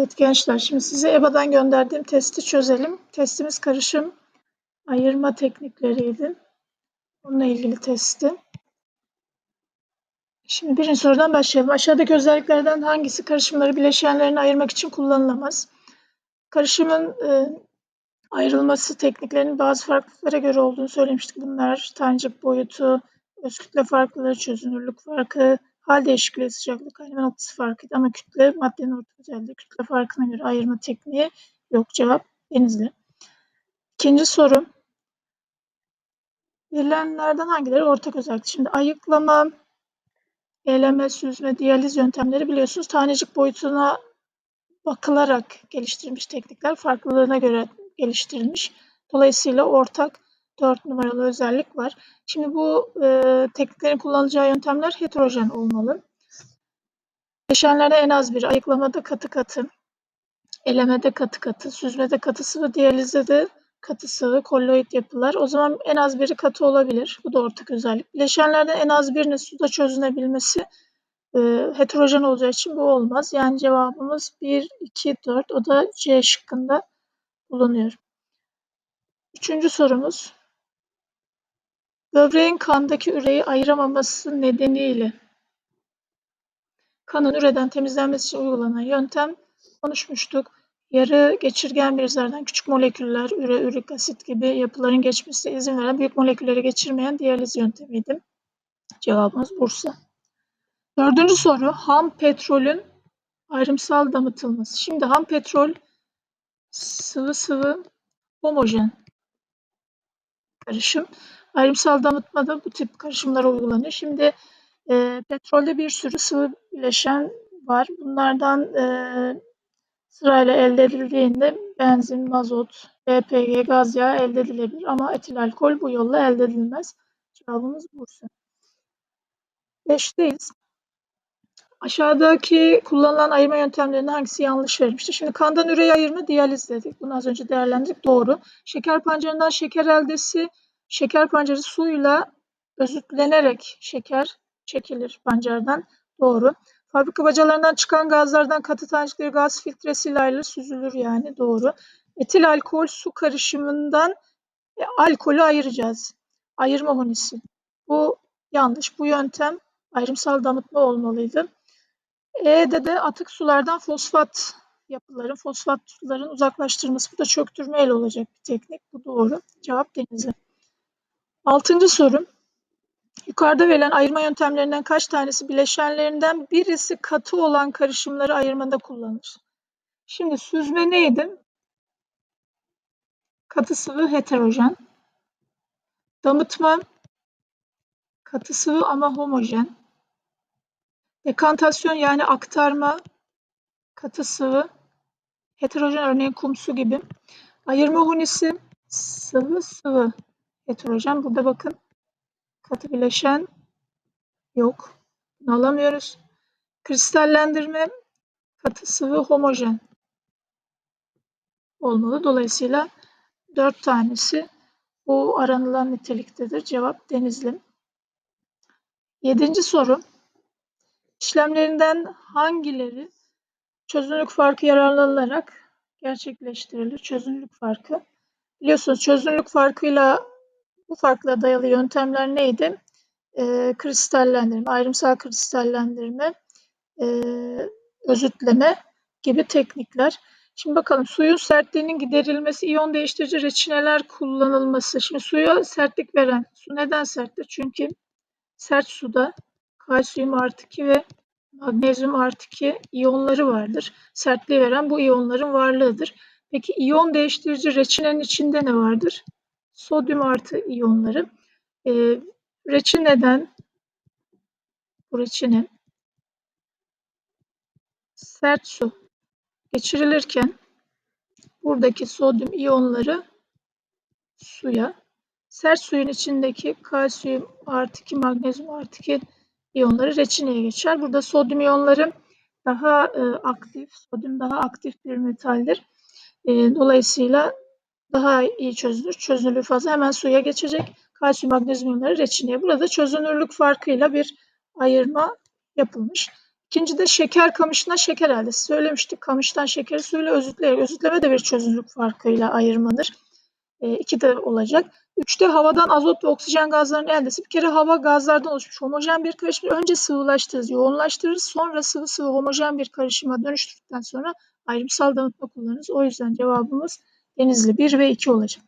Evet gençler, şimdi size EBA'dan gönderdiğim testi çözelim. Testimiz karışım ayırma teknikleriydi. Onunla ilgili testi. Şimdi birinci sorudan başlayalım. Aşağıdaki özelliklerden hangisi karışımları bileşenlerini ayırmak için kullanılamaz? Karışımın e, ayrılması tekniklerinin bazı farklılıklara göre olduğunu söylemiştik. Bunlar tanecik boyutu, öz kütle farklılığı, çözünürlük farkı, hal değişikliği, sıcaklık kaynama noktası farkıydı ama kütle maddenin orta özelliği. Kütle farkına göre ayırma tekniği yok. Cevap denizli. İkinci soru. Verilenlerden hangileri ortak özellik? Şimdi ayıklama, eleme, süzme, diyaliz yöntemleri biliyorsunuz tanecik boyutuna bakılarak geliştirilmiş teknikler farklılığına göre geliştirilmiş. Dolayısıyla ortak 4 numaralı özellik var. Şimdi bu e, tekniklerin kullanılacağı yöntemler heterojen olmalı. Bileşenlerde en az bir, ayıklamada katı katı, elemede katı katı, süzmede katı sıvı, diyalizde de katı sıvı, kolloid yapılar. O zaman en az biri katı olabilir. Bu da ortak özellik. Bileşenlerden en az birinin suda çözünebilmesi e, heterojen olacağı için bu olmaz. Yani cevabımız 1, 2, 4. O da C şıkkında bulunuyor. Üçüncü sorumuz. Böbreğin kandaki üreyi ayıramaması nedeniyle kanın üreden temizlenmesi için uygulanan yöntem konuşmuştuk. Yarı geçirgen bir zardan küçük moleküller, üre, ürik asit gibi yapıların geçmesine izin veren büyük molekülleri geçirmeyen diyaliz yöntemiydi. Cevabımız Bursa. Dördüncü soru. Ham petrolün ayrımsal damıtılması. Şimdi ham petrol sıvı sıvı homojen karışım. Ayrımsal damıtmada bu tip karışımlar uygulanıyor. Şimdi e, petrolde bir sürü sıvı bileşen var. Bunlardan e, sırayla elde edildiğinde benzin, mazot, LPG, gaz yağı elde edilebilir ama etil alkol bu yolla elde edilmez. Cevabımız Bursa. Beşteyiz. Aşağıdaki kullanılan ayırma yöntemlerinin hangisi yanlış verilmiştir? Şimdi kandan üreyi ayırma diyaliz dedik. Bunu az önce değerlendirdik. Doğru. Şeker pancarından şeker eldesi, şeker pancarı suyla özütlenerek şeker çekilir pancardan. Doğru. Fabrika bacalarından çıkan gazlardan katı tanecikleri gaz filtresiyle ayrılır, süzülür yani. Doğru. Etil alkol su karışımından e, alkolü ayıracağız. Ayırma hunisi. Bu yanlış. Bu yöntem ayrımsal damıtma olmalıydı. E'de de atık sulardan fosfat yapıların, fosfatların uzaklaştırılması. Bu da çöktürmeyle olacak bir teknik. Bu doğru. Cevap denizi. Altıncı soru. Yukarıda verilen ayırma yöntemlerinden kaç tanesi bileşenlerinden birisi katı olan karışımları ayırmada kullanılır? Şimdi süzme neydi? Katı sıvı heterojen. Damıtma katı sıvı ama homojen. Dekantasyon yani aktarma katı sıvı heterojen örneğin kum su gibi. Ayırma hunisi sıvı sıvı heterojen. Burada bakın katı bileşen yok. Bunu alamıyoruz. Kristallendirme katı sıvı homojen olmalı. Dolayısıyla dört tanesi bu aranılan niteliktedir. Cevap denizli. Yedinci soru. İşlemlerinden hangileri çözünürlük farkı yararlanılarak gerçekleştirilir? Çözünürlük farkı. Biliyorsunuz çözünürlük farkıyla bu farkla dayalı yöntemler neydi? E, kristallendirme, ayrımsal kristallendirme, e, özütleme gibi teknikler. Şimdi bakalım suyun sertliğinin giderilmesi, iyon değiştirici reçineler kullanılması. Şimdi suya sertlik veren, su neden serttir? Çünkü sert suda kalsiyum artı 2 ve magnezyum artı 2 iyonları vardır. Sertliği veren bu iyonların varlığıdır. Peki iyon değiştirici reçinenin içinde ne vardır? Sodyum artı iyonları. E, reçineden bu reçine sert su geçirilirken buradaki sodyum iyonları suya, sert suyun içindeki kalsiyum artı 2, magnezyum artı 2 iyonları reçineye geçer. Burada sodyum iyonları daha e, aktif, sodyum daha aktif bir metaldir. E, dolayısıyla daha iyi çözülür. Çözünürlüğü fazla hemen suya geçecek. Kalsiyum, magnezyum iyonları reçineye. Burada çözünürlük farkıyla bir ayırma yapılmış. İkinci de şeker kamışına şeker elde. Söylemiştik kamıştan şekeri suyla özütleyerek. Özütleme de bir çözünürlük farkıyla ayırmadır. E, iki de olacak. Üçte havadan azot ve oksijen gazlarının eldesi. Bir kere hava gazlardan oluşmuş homojen bir karışım. Önce sıvılaştırırız, yoğunlaştırırız. Sonra sıvı sıvı homojen bir karışıma dönüştürdükten sonra ayrımsal damıtma kullanırız. O yüzden cevabımız Denizli 1 ve 2 olacak.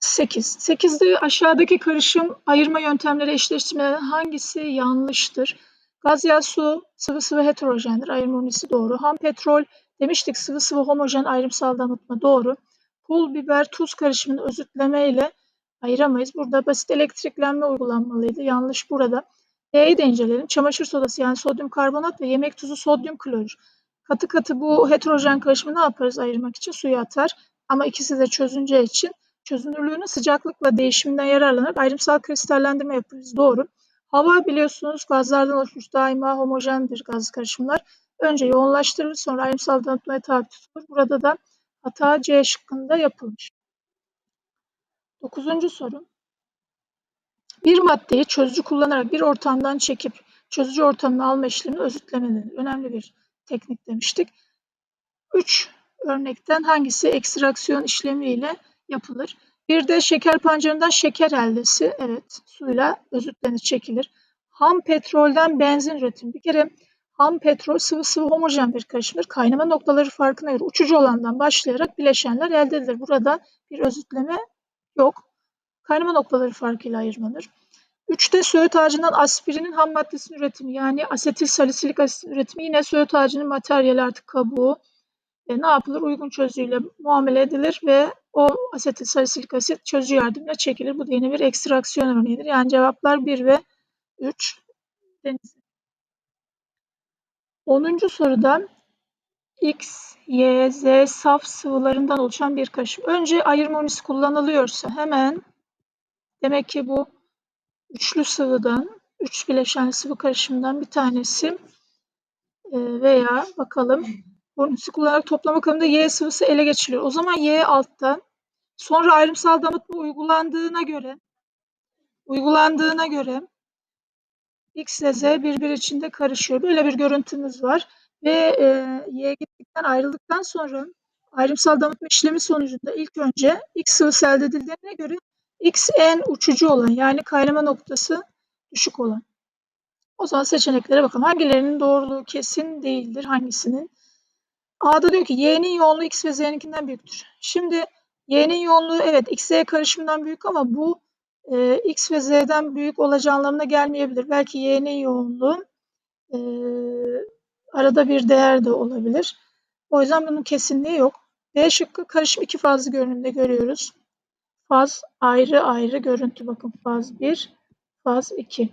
8. 8'de aşağıdaki karışım ayırma yöntemleri eşleştirmeden hangisi yanlıştır? Gaz, yağ, su, sıvı sıvı heterojendir. Ayırma unisi doğru. Ham petrol demiştik sıvı sıvı homojen ayrımsal damıtma doğru. Pul biber tuz karışımını özütleme ile ayıramayız. Burada basit elektriklenme uygulanmalıydı. Yanlış burada. D'yi de inceleyelim. Çamaşır sodası yani sodyum karbonat ve yemek tuzu sodyum klorür. Katı katı bu heterojen karışımı ne yaparız ayırmak için? Suya atar. Ama ikisi de çözünce için çözünürlüğünün sıcaklıkla değişiminden yararlanarak ayrımsal kristallendirme yaparız. Doğru. Hava biliyorsunuz gazlardan oluşmuş daima homojendir gaz karışımlar. Önce yoğunlaştırılır sonra ayrımsal damıtmaya tabi tutulur. Burada da hata C şıkkında yapılmış. Dokuzuncu soru. Bir maddeyi çözücü kullanarak bir ortamdan çekip çözücü ortamına alma işlemini özütleme denir. Önemli bir teknik demiştik. Üç örnekten hangisi ekstraksiyon işlemiyle yapılır? Bir de şeker pancarından şeker eldesi. Evet, suyla özütlenir, çekilir. Ham petrolden benzin üretimi. Bir kere ham petrol sıvı sıvı homojen bir karışımdır. Kaynama noktaları farkına göre uçucu olandan başlayarak bileşenler elde edilir. Burada bir özütleme yok. Kaynama noktaları farkıyla ayırmadır. Üçte söğüt ağacından aspirinin ham maddesinin üretimi yani asetil salisilik asit üretimi yine söğüt ağacının materyali artık kabuğu e, ne yapılır? Uygun çözücüyle muamele edilir ve o asetil salisilik asit çözücü yardımıyla çekilir. Bu da yine bir ekstraksiyon örneğidir. Yani cevaplar 1 ve 3 deniz. 10. soruda X, Y, Z saf sıvılarından oluşan bir karışım. Önce ayırma unisi kullanılıyorsa hemen demek ki bu üçlü sıvıdan, üç bileşenli sıvı karışımından bir tanesi e, veya bakalım unisi kullanarak toplama kabında Y sıvısı ele geçiriliyor. O zaman Y altta. Sonra ayrımsal damıtma uygulandığına göre uygulandığına göre X ile Z birbir içinde karışıyor. Böyle bir görüntümüz var. Ve e, Y gittikten ayrıldıktan sonra ayrımsal damıtma işlemi sonucunda ilk önce X sıvısı elde edildiğine göre X en uçucu olan yani kaynama noktası düşük olan. O zaman seçeneklere bakalım. Hangilerinin doğruluğu kesin değildir? Hangisinin? A'da diyor ki Y'nin yoğunluğu X ve Z'ninkinden büyüktür. Şimdi Y'nin yoğunluğu evet X, Z karışımından büyük ama bu e, X ve Z'den büyük olacağı anlamına gelmeyebilir. Belki Y'nin yoğunluğu e, arada bir değer de olabilir. O yüzden bunun kesinliği yok. B şıkkı karışım iki fazlı görünümde görüyoruz. Faz ayrı ayrı görüntü. Bakın faz 1, faz 2.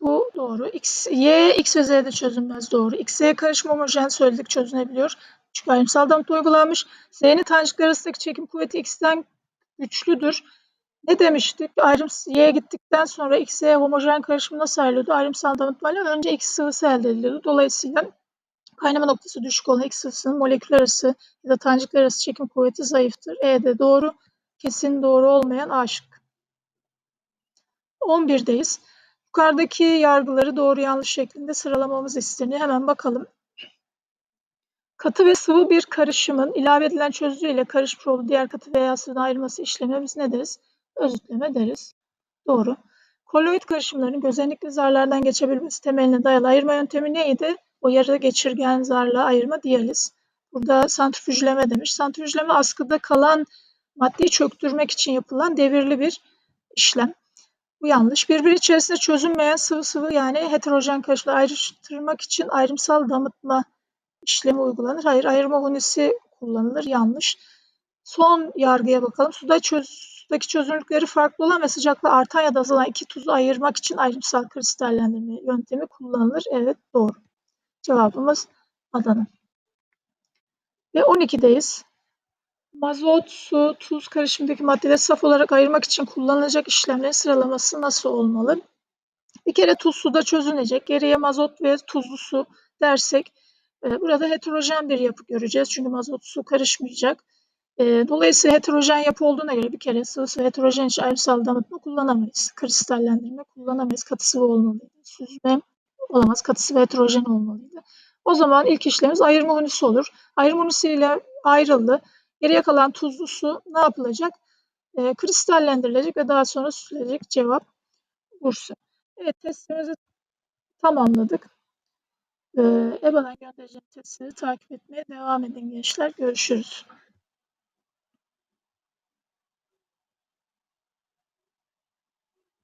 Bu doğru. X, Y, X ve Z'de çözülmez doğru. X, Y karışım homojen söyledik çözünebiliyor. Çünkü ayrımsal damıtma uygulanmış. Z'nin tanecikler arasındaki çekim kuvveti X'ten güçlüdür. Ne demiştik? Ayrım Y'ye gittikten sonra X, Y homojen karışımı nasıl ayrılıyordu? Ayrımsal damıtmayla önce X sıvısı elde ediliyordu. Dolayısıyla kaynama noktası düşük olan X sıvısının moleküler arası ya da tanecikler arası çekim kuvveti zayıftır. E de doğru. Kesin doğru olmayan A şıkkı. 11'deyiz. Yukarıdaki yargıları doğru yanlış şeklinde sıralamamız isteniyor. Hemen bakalım. Katı ve sıvı bir karışımın ilave edilen çözücü ile karışmış olduğu diğer katı veya sıvıdan ayrılması işlemine biz ne deriz? Özütleme deriz. Doğru. Koloid karışımların gözenlikli zarlardan geçebilmesi temeline dayalı ayırma yöntemi neydi? O yarı geçirgen zarla ayırma diyaliz. Burada santrifüjleme demiş. Santrifüjleme askıda kalan maddeyi çöktürmek için yapılan devirli bir işlem. Bu yanlış. Birbiri içerisinde çözünmeyen sıvı sıvı yani heterojen karışımları ayrıştırmak için ayrımsal damıtma işlemi uygulanır. Hayır, ayırma hunisi kullanılır. Yanlış. Son yargıya bakalım. Suda çöz, sudaki çözünürlükleri farklı olan ve sıcaklığı artan ya da azalan iki tuzu ayırmak için ayrımsal kristallendirme yöntemi kullanılır. Evet, doğru. Cevabımız Adana. Ve 12'deyiz. Mazot, su, tuz karışımındaki maddeleri saf olarak ayırmak için kullanılacak işlemlerin sıralaması nasıl olmalı? Bir kere tuz suda çözünecek. Geriye mazot ve tuzlu su dersek e, burada heterojen bir yapı göreceğiz. Çünkü mazot su karışmayacak. E, dolayısıyla heterojen yapı olduğuna göre bir kere sıvı sıvı heterojen için ayrısal damıtma kullanamayız. Kristallendirme kullanamayız. Katı sıvı olmalıydı. Süzme olamaz. Katı sıvı heterojen olmalıydı. O zaman ilk işlemimiz ayırma unisi olur. Ayırma unisiyle ayrıldı. Geriye kalan tuzlu su ne yapılacak? E, kristallendirilecek ve daha sonra süzülecek. Cevap Bursa. Evet testimizi tamamladık. Ee, EBA'dan göndereceğim testleri takip etmeye devam edin gençler. Görüşürüz.